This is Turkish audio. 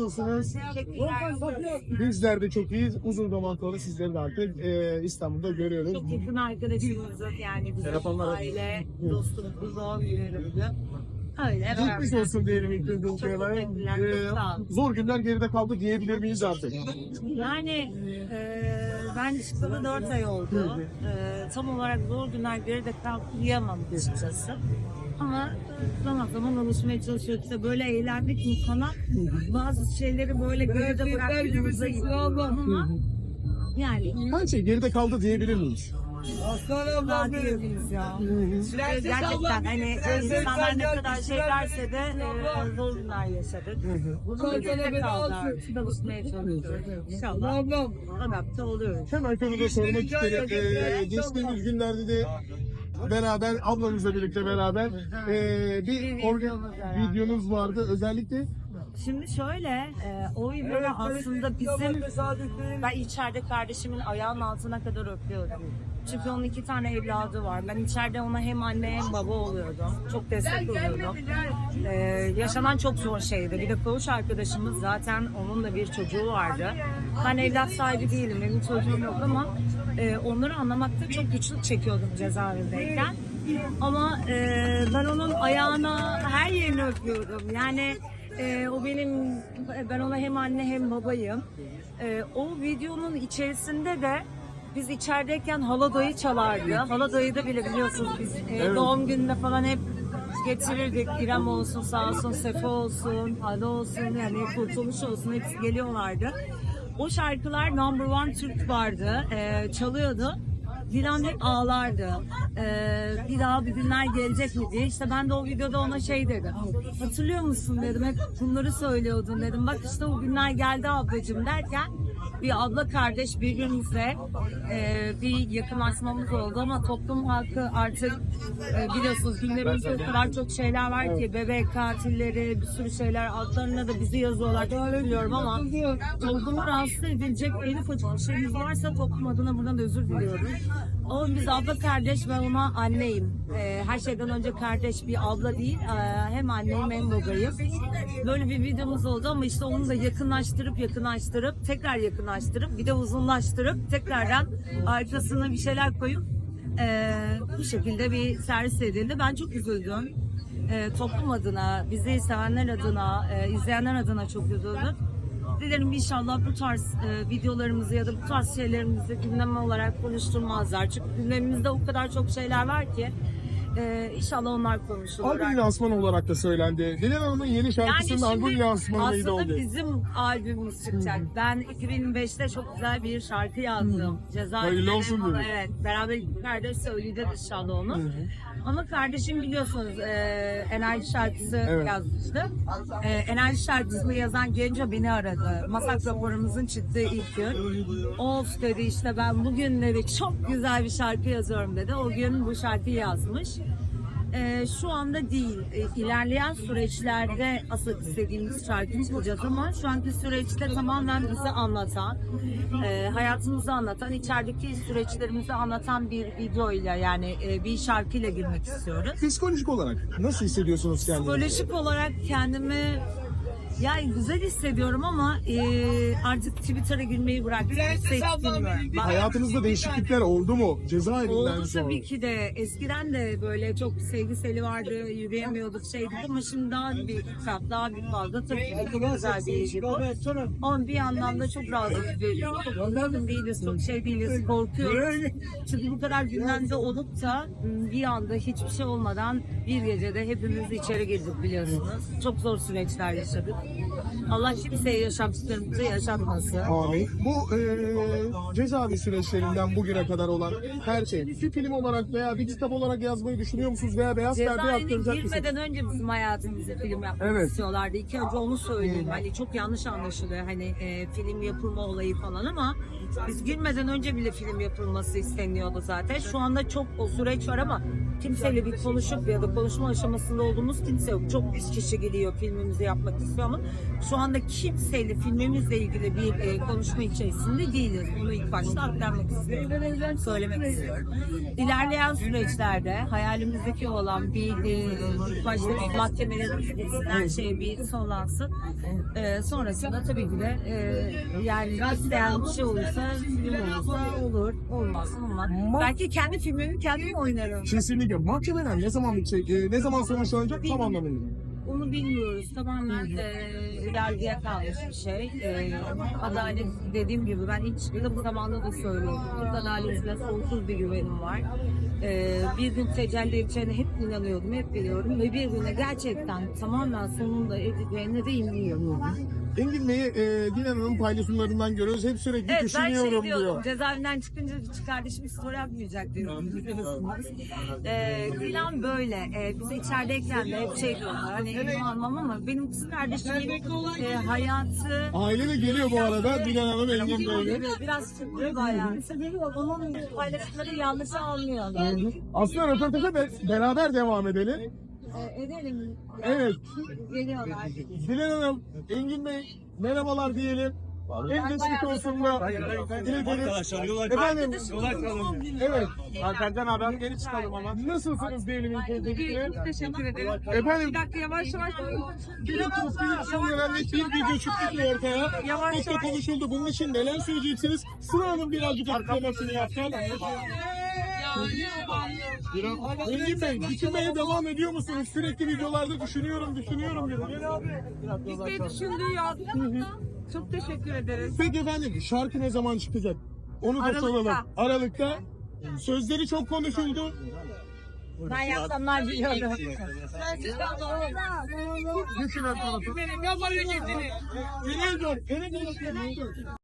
Nasılsınız? Bizler de çok iyiyiz. Uzun zaman sonra sizleri de artık e, İstanbul'da görüyoruz. Çok yakın arkadaşımızı yani bizim Telefonlar- aile, dostumuz, zor günlerimizi. Öyle beraber. olsun diyelim ilk çok sağ olun. Zor günler geride kaldı diyebilir miyiz artık? Yani e, ben çıkalı 4 ay oldu. E, tam olarak zor günler geride kaldı diyemem açıkçası. Ama zaman zaman alışmaya çalışıyoruz. İşte böyle eğlendik mi sana bazı şeyleri böyle geride bıraktığımızda gibi ama yani Her şey geride kaldı diyebilir miyiz? daha diyebiliriz ya. Gerçekten hani insanlar ne kadar şey derse de e, zor günler yaşadık. Bunun geride kaldı artık. Alışmaya çalışıyoruz. İnşallah adapte oluyoruz. Hemen konuda sormak isterim. E, geçtiğimiz günlerde de beraber ablamızla birlikte beraber e, bir organ videonuz vardı. Özellikle Şimdi şöyle, e, o videoda aslında bizim, ben içeride kardeşimin ayağının altına kadar öpüyordum. Çünkü onun iki tane evladı var. Ben içeride ona hem anne hem baba oluyordum. Çok destek oluyordum. E, yaşanan çok zor şeydi. Bir de koğuş arkadaşımız zaten onun da bir çocuğu vardı. Ben evlat sahibi değilim, benim çocuğum yok ama e, onları anlamakta çok güçlük çekiyordum cezaevindeyken. Ama e, ben onun ayağına her yerini öpüyorum. Yani ee, o benim, ben ona hem anne hem babayım. Ee, o videonun içerisinde de biz içerideyken hala dayı çalardı. Hala dayı da bile biliyorsunuz biz e, doğum gününde falan hep getirirdik. İrem olsun, sağ olsun, Sefa olsun, Hala olsun, yani Kurtuluş olsun hepsi geliyorlardı. O şarkılar number one Türk vardı. Ee, çalıyordu. Dilan hep ağlardı. Ee, bir daha bir günler gelecek mi diye. İşte ben de o videoda ona şey dedim. Hatırlıyor musun dedim. Hep bunları söylüyordun dedim. Bak işte o günler geldi ablacığım derken bir abla kardeş birbirimize e, bir yakınlaşmamız oldu ama toplum halkı artık e, biliyorsunuz gündemimizde o kadar çok şeyler var ki bebek katilleri bir sürü şeyler altlarına da bizi yazıyorlar çok biliyorum ama toplumu rahatsız edilecek en ufacık bir şeyimiz varsa toplum adına buradan da özür diliyorum. O biz abla kardeş ben ona anneyim. E, her şeyden önce kardeş bir abla değil e, hem anneyim hem babayım. Böyle bir videomuz oldu ama işte onu da yakınlaştırıp yakınlaştırıp tekrar yakınlaştırıp bir de uzunlaştırıp tekrardan arkasına bir şeyler koyup e, bu şekilde bir servis edildi. Ben çok üzüldüm. E, toplum adına, bizi sevenler adına, e, izleyenler adına çok üzüldüm. Dilerim inşallah bu tarz e, videolarımızı ya da bu tarz şeylerimizi gündem olarak konuşturmazlar. Çünkü gündemimizde o kadar çok şeyler var ki e, inşallah onlar konuşulur. albüm lansmanı olarak da söylendi. Dilan Hanım'ın yeni şarkısının albüm lansmanıydı aslında oldu. bizim albümümüz çıkacak. Ben 2005'te çok güzel bir şarkı yazdım. Ceza Hayırlı olsun dedik. Evet, beraber kardeş söyleyeceğiz inşallah onu. Ama kardeşim biliyorsunuz e, enerji şarkısı Evet. yazmıştı. E, enerji şarkısını yazan Genco beni aradı. Masak raporumuzun çıktığı ilk gün. Of dedi işte ben bugün dedi çok güzel bir şarkı yazıyorum dedi. O gün bu şarkıyı yazmış. Ee, şu anda değil. Ee, ilerleyen süreçlerde asıl istediğimiz şarkıyı çıkacağız ama şu anki süreçte tamamen bizi anlatan, e, hayatımızı anlatan, içerideki süreçlerimizi anlatan bir videoyla yani e, bir şarkıyla girmek istiyoruz. Psikolojik olarak nasıl hissediyorsunuz kendinizi? Psikolojik olarak kendimi yani güzel hissediyorum ama e, artık Twitter'a gülmeyi bıraktım. Hiç bilmiyorum. Bak- Hayatınızda değişiklikler oldu mu? Cezaevinden Oldu sonra. tabii ki de. Eskiden de böyle çok sevgiseli vardı, yürüyemiyorduk şeydik ama şimdi daha bir kat, daha bir fazla tabii ki çok güzel bir ilgi bu. Ama bir yandan da çok rahatsız. Çok mutlu değiliz, çok şey değiliz, korkuyoruz. Çünkü bu kadar gündemde olup da ım, bir anda hiçbir şey olmadan bir gecede hepimiz içeri girdik biliyorsunuz. Çok zor süreçler yaşadık. Allah kimseye yaşattıklarımızı yaşatmasın. Amin. Bu e, cezaevi süreçlerinden bugüne kadar olan her şey bir film olarak veya bir kitap olarak yazmayı düşünüyor musunuz veya beyaz perde Cezaevine yaptıracak mısınız? girmeden önce bizim hayatımızı film yapmak Evet. istiyorlardı. İlk önce onu söyleyeyim. Hani çok yanlış anlaşılıyor hani e, film yapılma olayı falan ama biz girmeden önce bile film yapılması isteniyordu zaten. Şu anda çok o süreç var ama kimseyle bir konuşup ya da konuşma aşamasında olduğumuz kimse yok. Çok kişi geliyor filmimizi yapmak istiyor ama Şu anda kimseyle filmimizle ilgili bir e, konuşma içerisinde değiliz. Bunu ilk başta aktarmak istiyorum. Söylemek istiyorum. İlerleyen süreçlerde hayalimizdeki olan bir e, başta mahkemelerin her şey bir sonlansın. E, sonrasında tabii ki de e, yani isteyen bir şey olursa film olursa olur. Olmaz olmaz. Belki kendi filmimi kendim oynarım. Kesinlikle. Mahkemeler ne zaman bitecek? E, ne zaman sonuçlanacak? Tam anlamıyla. Onu bilmiyoruz. Tamamen e, yargıya kalmış bir şey. E, adalet dediğim gibi ben hiç bu zamanda da söylüyorum. Türk adaletine sonsuz bir güvenim var. E, bir gün tecelli edeceğine hep inanıyordum, hep biliyordum ve bir güne gerçekten tamamen sonunda edeceğine de inanıyorum. Engin Bey'i e, Dilan Hanım'ın paylaşımlarından görüyoruz. Hep sürekli Evet ben şey düşünüyorum diyordum, diyor. cezaevinden çıkınca kardeşim story atmayacak diyorum. ee, Dilan böyle, e, biz içerideyken de hep şey diyorlar, hani elim almam ama benim kız kardeşimin e, hayatı Aile de geliyor bu arada. Dilan Hanım Engin Bey'le. biraz sıkıntı bayağı. Onun paylaşımları yanlış almıyorlar. Aslında röportaja be- beraber devam edelim. Ee, edelim. Evet. Geliyorlar. Dilan Hanım, Engin Bey merhabalar diyelim. En geçmiş olsun da. Arkadaşlar yol. Efendim, Yol açalım. evet. Arkadan haber geri çıkalım ama. Nasılsınız diyelim ilk öncelikle? Teşekkür ederim. Efendim, Bir dakika yavaş yavaş. biliyorsunuz ki son dönemde bir video çıktı ortaya. Yavaş Çok da yavaş. konuşuldu. Bunun için neler söyleyeceksiniz? Sıra Hanım birazcık açıklamasını yapacak. Engin Bey, düşünmeye devam ediyor musunuz? Sürekli videolarda düşünüyorum, düşünüyorum dedi. Biz de düşündüğü yazdık. Çok teşekkür ederiz. Peki efendim, şarkı ne zaman çıkacak? onu da soralım. Aralıkta. Sözleri çok konuşuldu. Ben yapsamlar biliyorum. Geçin her tarafa. Geliyor, geliyor, geliyor.